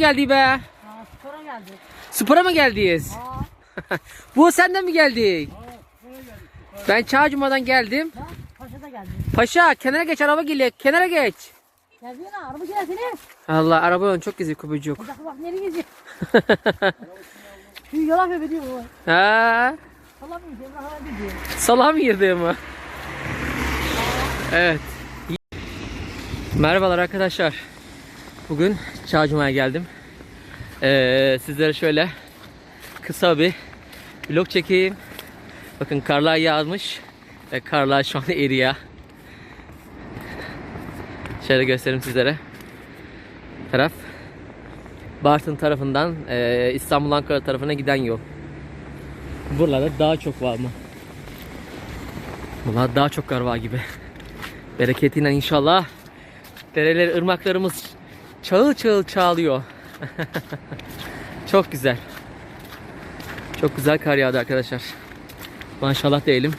geldi be? Aa, spora geldik. Spora mı geldiniz? Bu senden mi geldik? Ben Çağcuma'dan geldim. bak paşa da geldi. Paşa kenara geç araba geliyor. Kenara geç. Geldi ya araba gel seni. Allah araba yolun çok geziyor kubucuk. Dakika bak nereye geziyor. Şu yalan bebe diyor bu. ha, Salam hadi diyor. salam yırdı mı? Evet. Merhabalar arkadaşlar. Bugün Çağcuma'ya geldim. Ee, sizlere şöyle kısa bir vlog çekeyim. Bakın karlar yağmış ve karlar şu an eriyor. Şöyle göstereyim sizlere. Taraf Bartın tarafından e, İstanbul Ankara tarafına giden yol. Buralarda daha çok var mı? Bunlar daha çok kar var gibi. Bereketiyle inşallah dereler, ırmaklarımız çağıl çağıl çağlıyor. çok güzel. Çok güzel kar yağdı arkadaşlar. Maşallah diyelim.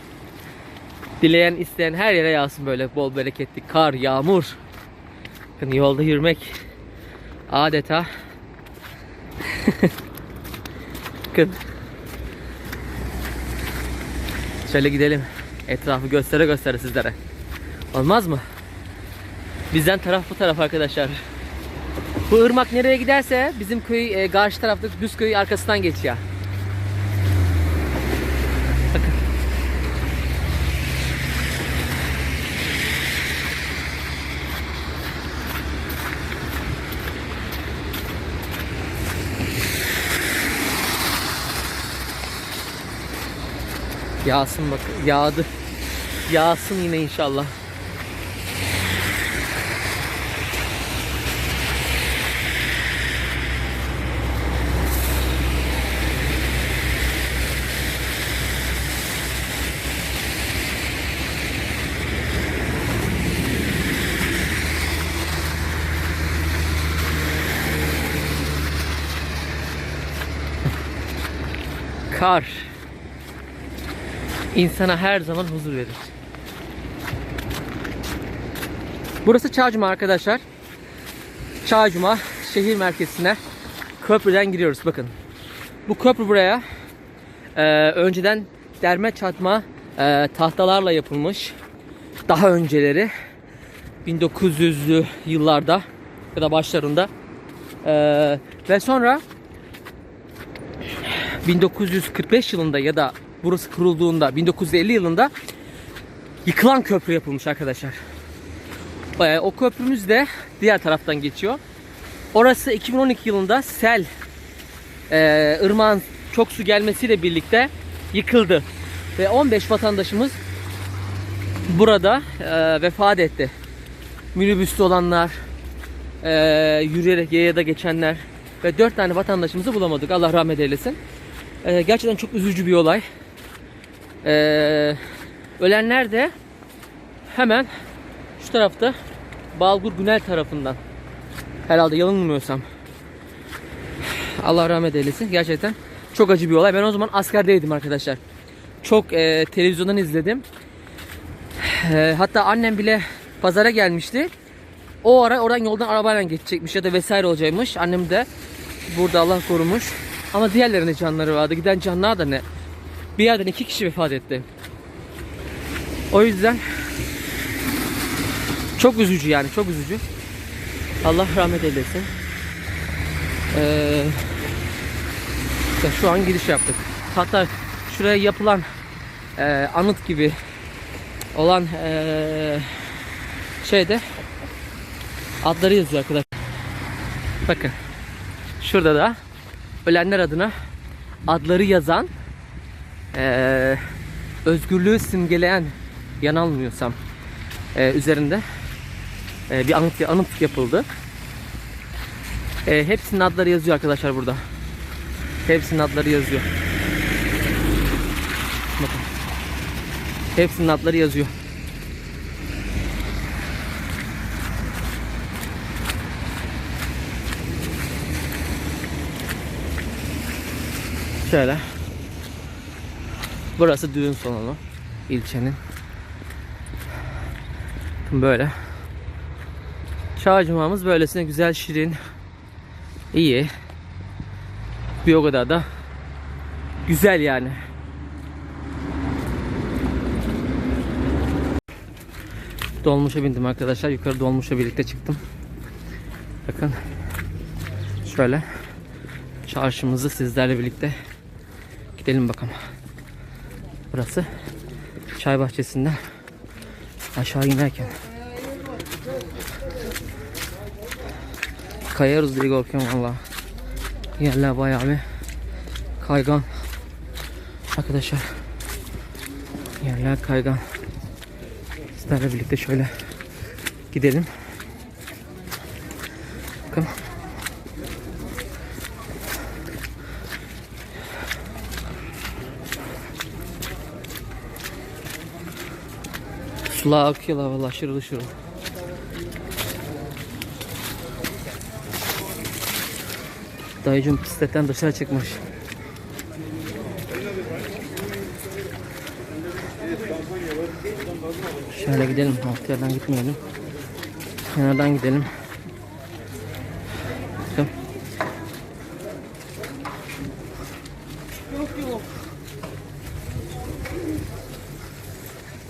Dileyen isteyen her yere yağsın böyle bol bereketli kar, yağmur. Bakın yolda yürümek adeta Bakın. Şöyle gidelim. Etrafı göstere göstere sizlere. Olmaz mı? Bizden taraf bu taraf arkadaşlar. Bu ırmak nereye giderse bizim köy e, karşı tarafta düz köy arkasından geçiyor. Bakın. Yağsın bak. Yağdı. Yağsın yine inşallah. Kar insana her zaman huzur verir. Burası Çağcuma arkadaşlar. Çağcuma şehir merkezine köprüden giriyoruz bakın. Bu köprü buraya e, önceden derme çatma e, tahtalarla yapılmış. Daha önceleri 1900'lü yıllarda ya da başlarında E, ve sonra 1945 yılında ya da burası kurulduğunda 1950 yılında yıkılan köprü yapılmış arkadaşlar. O köprümüz de diğer taraftan geçiyor. Orası 2012 yılında sel e, ırmağın çok su gelmesiyle birlikte yıkıldı. Ve 15 vatandaşımız burada e, vefat etti. Minibüste olanlar, e, yürüyerek yaya geçenler ve 4 tane vatandaşımızı bulamadık. Allah rahmet eylesin. E, gerçekten çok üzücü bir olay. Ee, ölenler de hemen şu tarafta Balgur Günel tarafından. Herhalde yanılmıyorsam. Allah rahmet eylesin. Gerçekten çok acı bir olay. Ben o zaman askerdeydim arkadaşlar. Çok e, televizyondan izledim. E, hatta annem bile pazara gelmişti. O ara oradan yoldan arabayla geçecekmiş ya da vesaire olacakmış. Annem de burada Allah korumuş. Ama diğerlerinde canları vardı. Giden canlar da ne? Bir yerden iki kişi vefat etti. O yüzden çok üzücü yani çok üzücü. Allah rahmet eylesin. Ee, şu an giriş yaptık. Hatta şuraya yapılan e, anıt gibi olan e, şeyde adları yazıyor arkadaşlar. Bakın. Şurada da ölenler adına adları yazan ee, özgürlüğü simgeleyen yanılmıyorsam e, üzerinde e, bir anıt, anıt yapıldı. E, hepsinin adları yazıyor arkadaşlar burada. Hepsinin adları yazıyor. Bakın. Hepsinin adları yazıyor. Şöyle. Burası düğün salonu ilçenin. Böyle. Çağcımamız böylesine güzel şirin. İyi. Bir o kadar da güzel yani. Dolmuşa bindim arkadaşlar. Yukarı dolmuşa birlikte çıktım. Bakın. Şöyle. Çarşımızı sizlerle birlikte gidelim bakalım. Burası çay bahçesinden aşağı inerken kayarız diye korkuyorum valla. Yerler bayağı bir kaygan. Arkadaşlar yerler kaygan. Sizlerle birlikte şöyle gidelim. Sular akıyorlar valla şırıl şırıl. Dayıcım bisikletten dışarı çıkmış. Şöyle gidelim. Alt yerden gitmeyelim. Kenardan gidelim. Bakın.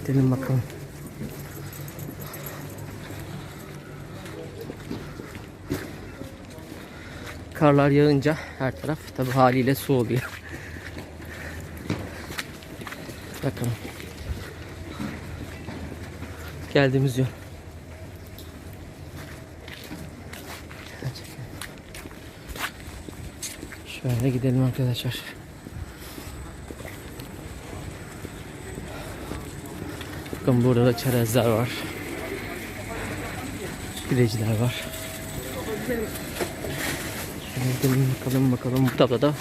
Gidelim bakalım. Karlar yağınca her taraf tabi haliyle su oluyor. Bakalım. Geldiğimiz yol. Şöyle gidelim arkadaşlar. Bakın burada da çerezler var. Pideciler var. Gidelim bakalım bakalım. Bu tarafta da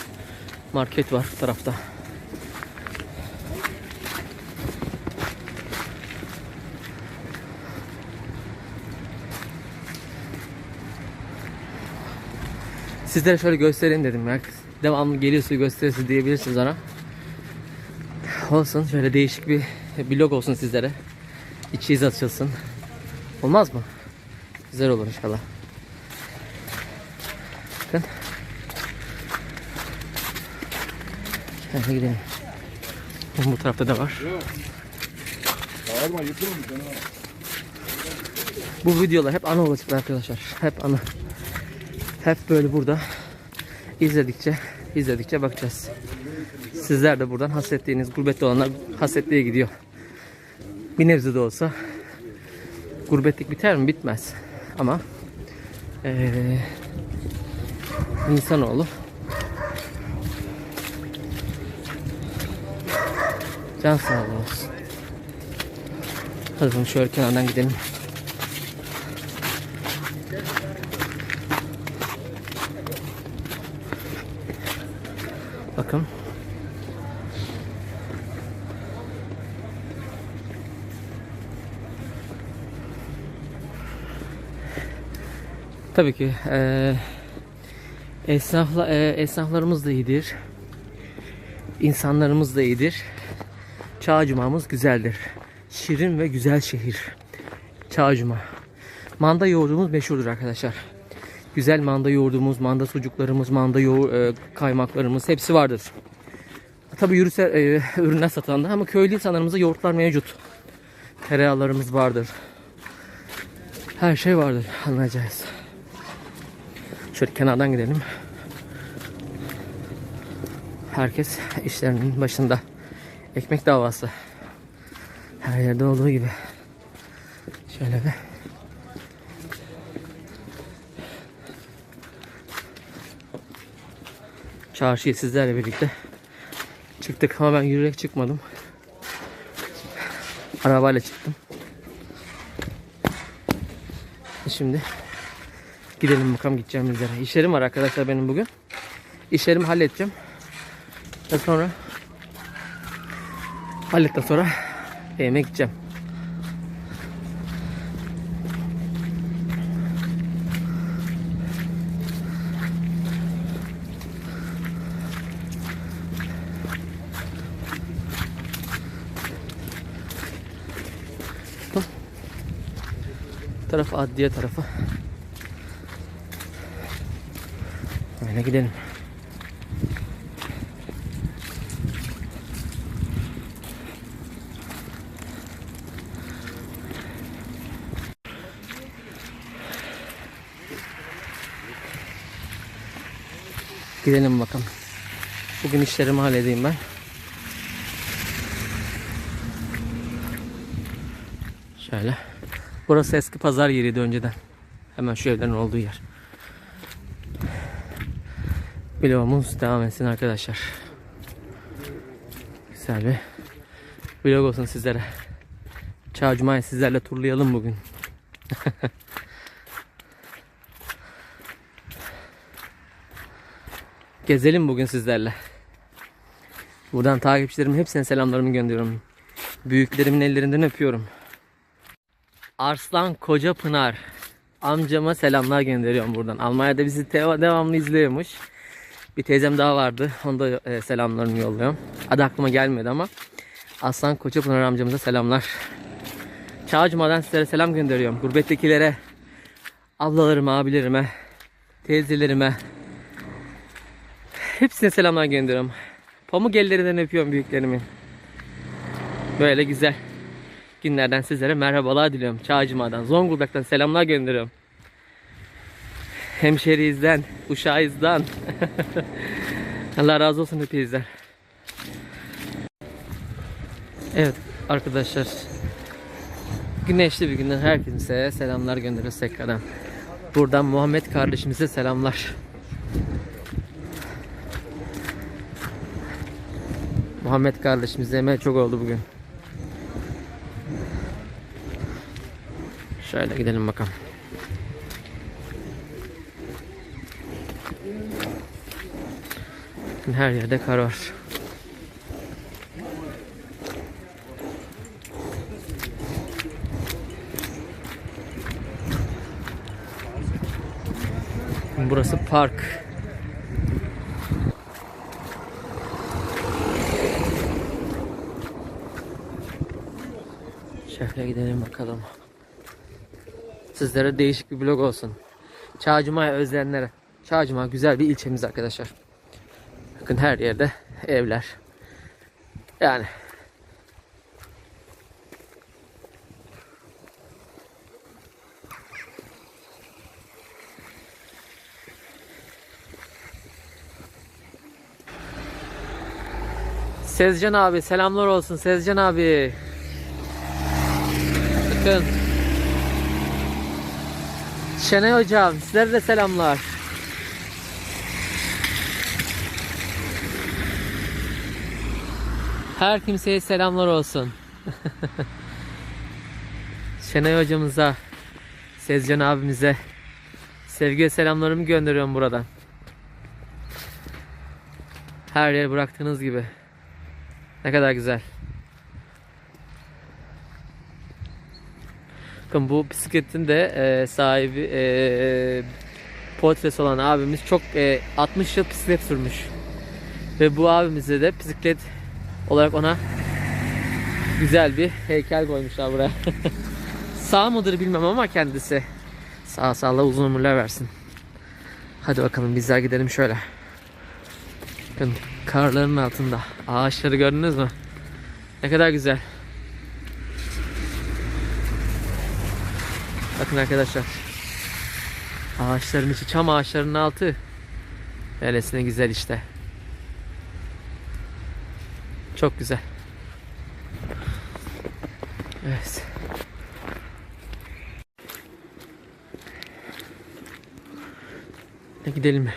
market var bu tarafta. Sizlere şöyle göstereyim dedim ya. Devamlı geliyorsa gösterirse diyebilirsiniz ona. Olsun şöyle değişik bir blog olsun sizlere. İçi açılsın. Olmaz mı? Güzel olur inşallah. Hadi gidelim. Bu tarafta da var. Bu videolar hep ana olacak arkadaşlar. Hep ana. Hep böyle burada izledikçe izledikçe bakacağız. Sizler de buradan hasrettiğiniz gurbette olanlar hasretliğe gidiyor. Bir nebze de olsa gurbetlik biter mi? Bitmez. Ama eee insanoğlu can sağlığı olsun. Şöyle kenardan gidelim. Bakın. Tabii ki eee esnafla, eee, esnaflarımız da iyidir. İnsanlarımız da iyidir. Çağcuma'mız güzeldir. Şirin ve güzel şehir. Çağcuma. Manda yoğurdumuz meşhurdur arkadaşlar. Güzel manda yoğurdumuz, manda sucuklarımız, manda yoğur, e, kaymaklarımız hepsi vardır. Tabi yürüse, e, ürünler satılan da ama köylü insanlarımızda yoğurtlar mevcut. Tereyağlarımız vardır. Her şey vardır anlayacağız. Şöyle kenardan gidelim. Herkes işlerinin başında. Ekmek davası. Her yerde olduğu gibi. Şöyle bir çarşıya sizlerle birlikte çıktık ama ben yürüyerek çıkmadım. Arabayla çıktım. Şimdi gidelim bakalım gideceğimiz yere. İşlerim var arkadaşlar benim bugün. İşlerimi halledeceğim. Ve sonra hallettikten sonra evime gideceğim. taraf adliye tarafı. Böyle gidelim. Gidelim bakalım. Bugün işlerimi halledeyim ben. Şöyle. Burası eski pazar yeriydi önceden. Hemen şu evlerin olduğu yer. Vlogumuz devam etsin arkadaşlar. Güzel bir vlog olsun sizlere. Çağ sizlerle turlayalım bugün. Gezelim bugün sizlerle. Buradan takipçilerimin hepsine selamlarımı gönderiyorum. Büyüklerimin ellerinden öpüyorum. Arslan Koca Pınar amcama selamlar gönderiyorum buradan. Almanya'da bizi devamlı izliyormuş. Bir teyzem daha vardı. Onda e, selamlarını yolluyorum. Adı aklıma gelmedi ama. Aslan Koca Pınar amcamıza selamlar. Çağcıma'dan sizlere selam gönderiyorum. Gurbettekilere, ablalarıma, abilerime, teyzelerime, Hepsine selamlar gönderiyorum. Pamuk ellerinden öpüyorum büyüklerimi. Böyle güzel günlerden sizlere merhabalar diliyorum. Çağcıma'dan, Zonguldak'tan selamlar gönderiyorum. Hemşeriyizden, uşağızdan. Allah razı olsun hepinizden. Evet arkadaşlar. Güneşli bir günden herkese selamlar gönderiyoruz tekrardan. Buradan Muhammed kardeşimize selamlar. Muhammed kardeşimiz yemeğe çok oldu bugün. Şöyle gidelim bakalım. Her yerde kar var. Burası park. Şöyle gidelim bakalım. Sizlere değişik bir vlog olsun. Çağcıma'yı özleyenlere. Çağcıma güzel bir ilçemiz arkadaşlar. Bakın her yerde evler. Yani Sezcan abi selamlar olsun Sezcan abi. Bakın. Şenay hocam sizlere de selamlar. Her kimseye selamlar olsun. Şenay hocamıza, Sezcan abimize sevgi ve selamlarımı gönderiyorum buradan. Her yere bıraktığınız gibi. Ne kadar güzel. Bakın bu bisikletin de e, sahibi e, portresi olan abimiz çok e, 60 yıl bisiklet sürmüş. Ve bu abimize de bisiklet olarak ona güzel bir heykel koymuşlar buraya. Sağ mıdır bilmem ama kendisi. Sağ sağla uzun ömürler versin. Hadi bakalım bizler gidelim şöyle. Bakın karların altında. Ağaçları gördünüz mü? Ne kadar güzel. Bakın arkadaşlar. Ağaçların içi, çam ağaçlarının altı. Öylesine güzel işte. Çok güzel. Evet. Gidelim.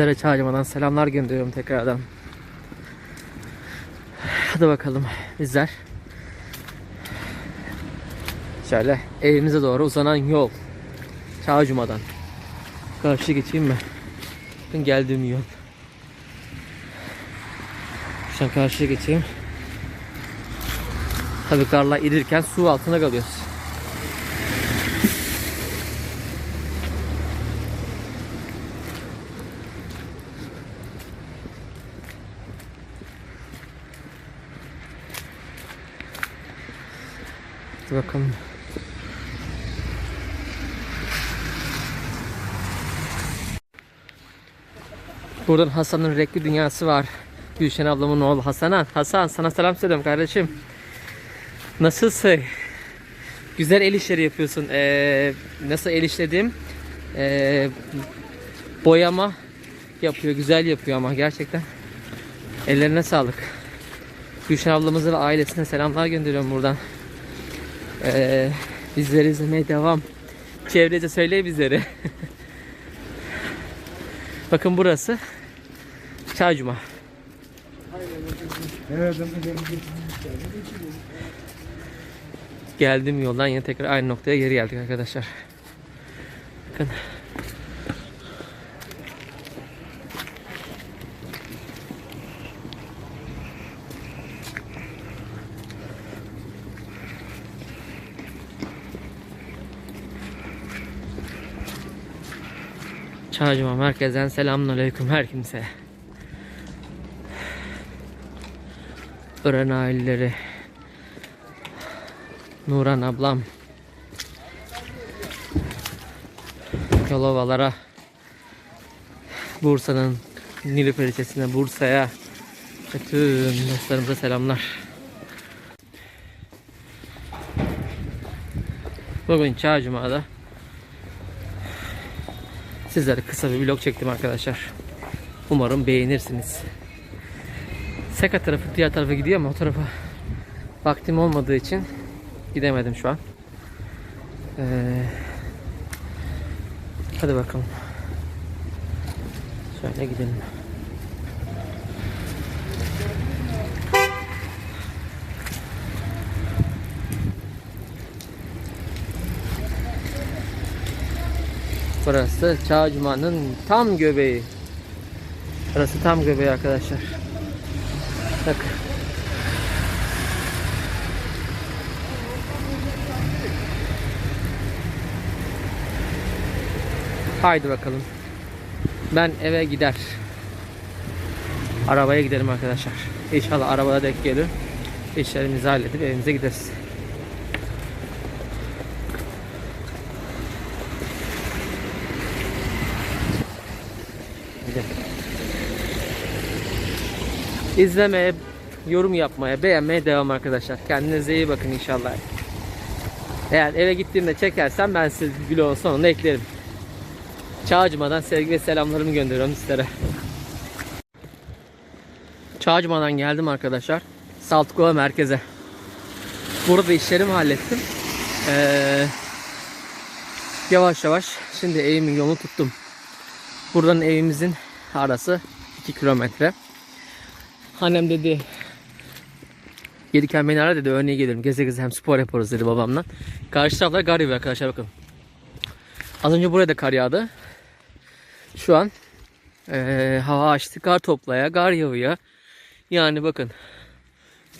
Sizlere çağırmadan selamlar gönderiyorum tekrardan. Hadi bakalım bizler. Şöyle evimize doğru uzanan yol. Çağcuma'dan. Karşı geçeyim mi? Bakın geldiğim yol. Şuradan karşıya geçeyim. Tabii karlar erirken su altına kalıyoruz. Hadi bakalım. Buradan Hasan'ın renkli dünyası var. Gülşen ablamın oğlu Hasan'a. Hasan sana selam söylüyorum kardeşim. Nasılsın? Güzel el işleri yapıyorsun. Ee, nasıl el işledim? Ee, boyama yapıyor. Güzel yapıyor ama gerçekten. Ellerine sağlık. Gülşen ablamıza ve ailesine selamlar gönderiyorum buradan. Ee, bizleri izlemeye devam. Çevrece söyle bizleri. Bakın burası Çaycuma. Evet, Geldiğim yoldan yine tekrar aynı noktaya geri geldik arkadaşlar. Bakın. Çağcıma merkezden selamünaleyküm her kimse. Ören aileleri, Nuran ablam, Yalovalara, Bursa'nın Nilüfer ilçesine, Bursa'ya, bütün dostlarımıza selamlar. Bugün Çağcuma'da sizlere kısa bir vlog çektim arkadaşlar. Umarım beğenirsiniz. Seka tarafı diğer tarafa gidiyor ama o tarafa vaktim olmadığı için gidemedim şu an. Ee, hadi bakalım. Şöyle gidelim. Burası Çağcuma'nın tam göbeği. Burası tam göbeği arkadaşlar. Bak. Haydi bakalım. Ben eve gider. Arabaya gidelim arkadaşlar. İnşallah arabada denk gelir. İşlerimizi halledip evimize gideriz. İzlemeye, yorum yapmaya, beğenmeye devam arkadaşlar. Kendinize iyi bakın inşallah. Eğer eve gittiğimde çekersem ben size vlogun sonunda eklerim. Çağcıma'dan sevgi ve selamlarımı gönderiyorum sizlere. Çağcıma'dan geldim arkadaşlar. Saltkova merkeze. Burada işlerimi hallettim. Ee, yavaş yavaş şimdi evimin yolunu tuttum. Buradan evimizin arası 2 kilometre. Annem dedi Gelirken beni ara dedi örneğe gelirim. Geze geze hem spor yaparız dedi babamla. Karşı tarafta kar yağıyor arkadaşlar bakın. Az önce buraya da kar yağdı. Şu an eee, hava açtı. Kar toplaya, kar yağıyor. Yani bakın.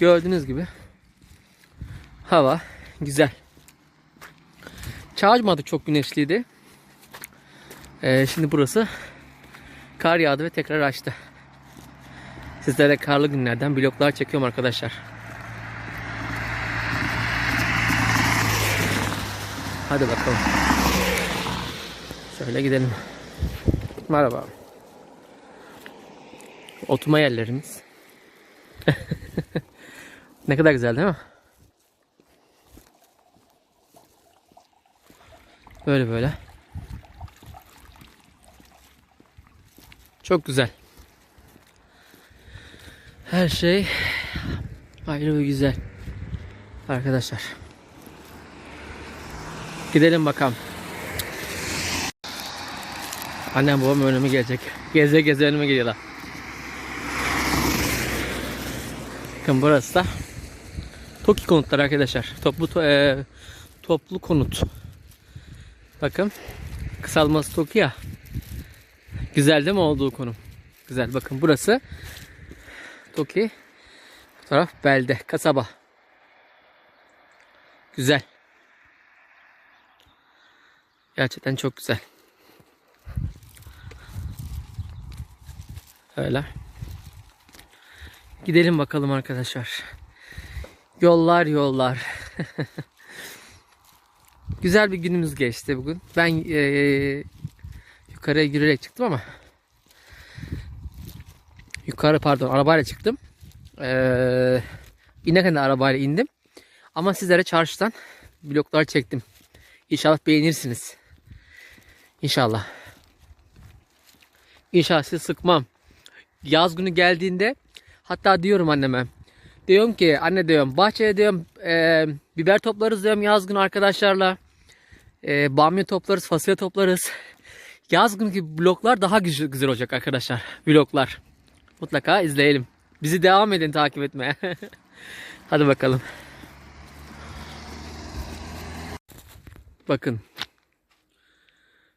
Gördüğünüz gibi hava güzel. Çağırmadı çok güneşliydi. Eee, şimdi burası kar yağdı ve tekrar açtı. Sizlere karlı günlerden bloklar çekiyorum arkadaşlar. Hadi bakalım. Şöyle gidelim. Merhaba. Oturma yerlerimiz. ne kadar güzel değil mi? Böyle böyle. Çok güzel. Her şey ayrı ve güzel. Arkadaşlar. Gidelim bakalım. Annem babam önüme gelecek. Geze geze önüme geliyorlar. Bakın burası da TOKİ konutları arkadaşlar. Toplu to- e, toplu konut. Bakın Kısalması Toki ya. Güzel değil mi olduğu konum? Güzel. Bakın burası Toki. Bu taraf belde, kasaba. Güzel. Gerçekten çok güzel. Öyle. Gidelim bakalım arkadaşlar. Yollar yollar. Güzel bir günümüz geçti bugün. Ben eee, yukarıya yürüyerek çıktım ama yukarı pardon arabayla çıktım. Eee inerken de arabayla indim. Ama sizlere çarşıdan bloklar çektim. İnşallah beğenirsiniz. İnşallah. İnşallah sizi sıkmam. Yaz günü geldiğinde hatta diyorum anneme. Diyorum ki anne diyorum bahçeye diyorum e, biber toplarız diyorum yaz günü arkadaşlarla. E, bamya toplarız, fasulye toplarız. Yaz günkü bloklar daha güzel, olacak arkadaşlar. Vloglar. Mutlaka izleyelim. Bizi devam edin takip etmeye. Hadi bakalım. Bakın.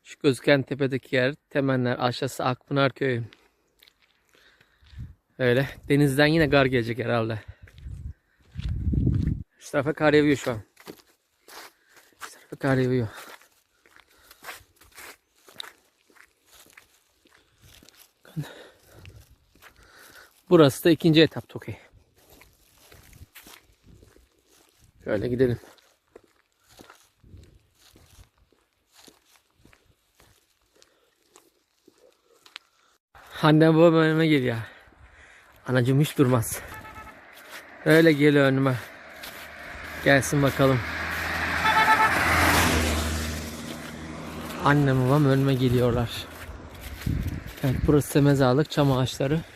Şu gözüken tepedeki yer Temenler aşağısı Akpınar köyü. Öyle. Denizden yine gar gelecek herhalde. Şu tarafa kar yağıyor şu an. Şu tarafa kar yağıyor. Burası da ikinci etap Tokay. Şöyle gidelim. Annem babam önüme geliyor. Anacım hiç durmaz. Öyle geliyor önüme. Gelsin bakalım. Annem babam önüme geliyorlar. Evet burası mezarlık çam ağaçları.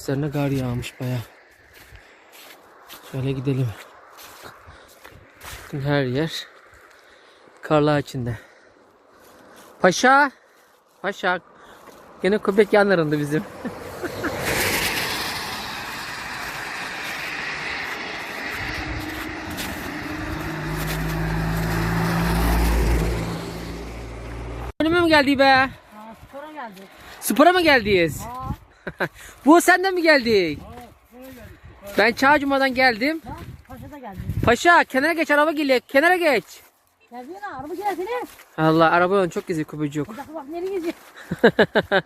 Üzerine kar yağmış baya. Şöyle gidelim. Bakın her yer karlar içinde. Paşa! Paşa! Gene köpek yanlarında bizim. Önüme mi geldi be? Spora geldik. Spora mı geldiyiz? Aa, Bu senden mi geldik? Ben Çağcuma'dan geldim. bak paşa da geldi. Paşa kenara geç araba geliyor. Kenara geç. Geldiğine araba gelsene. Allah araba yolun çok geziyor köpücük. Bir dakika bak nereye geziyor.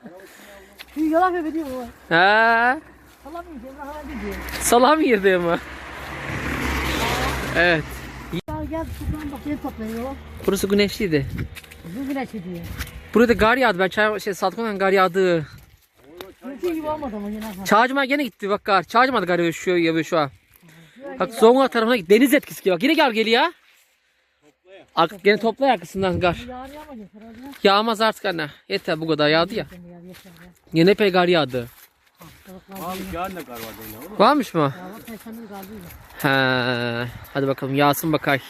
Şu yola bebe diyor bu. Ha, Emrah abi diyor. salam yedi mi? Evet. Gel gel şuradan bak yeni toplanıyor. Burası güneşliydi. Bu güneş ediyor. Burada gar yağdı. Ben çay, şey, Saltık'tan gar yağdı. Türkiye gibi olmadı ama yine. Çağcuma gene gitti bak gar. Çağcuma da gar yağıyor yağıyor şu an. Bak Zonguldak tarafına gitti. Deniz etkisi gibi. Bak yine gar geliyor. Ak, gene topla arkasından gar. Yağar yağmayacak herhalde. Yağmaz artık anne. Yeter bu kadar yağdı ya. Ya ya. Yine epey gar yağdı. Kar var? Varmış mı? Ya perşembe. Ha, hadi bakalım yağsın bakay.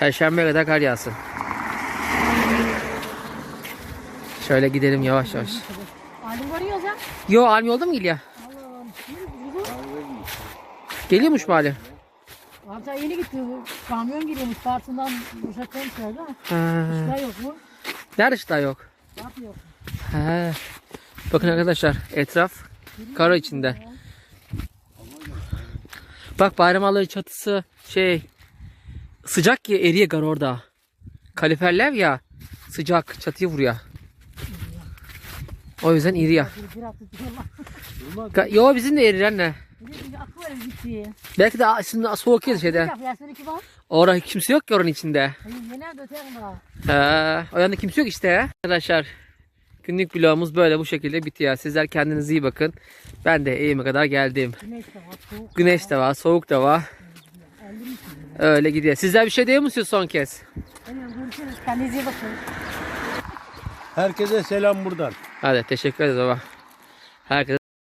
Perşembeye kadar kar yağsın. Şöyle gidelim yavaş yavaş. Alim ya. Yo Almi yolda mı geliyor? Allah'ım. Geliyormuş mu Ali? Hatta yeni gitti. Kamyon geliyormuş. Partından Uşak'tan söyledi. Ha. İşler yok mu? Nerede ışıklar yok? Ne yapıyor? Ha. Bakın arkadaşlar etraf kara içinde. Bak bayram ağları çatısı şey sıcak ya eriye gar orada. Kaliferler ya sıcak çatıyı vuruyor. O yüzden iri ya. Yo bizim de erir anne. Belki de şimdi soğuk yer şeyde. Orada kimse yok ki oranın içinde. Ha, o yanda kimse yok işte. Arkadaşlar günlük vlogumuz böyle bu şekilde bitiyor. Sizler kendinize iyi bakın. Ben de evime kadar geldim. Güneş de var. Soğuk. Güneş de var, soğuk da var. Öyle gidiyor. Sizler bir şey diyor musunuz son kez? Görüşürüz. Kendinize iyi bakın. Herkese selam buradan. Hadi teşekkür ederiz baba. Herkese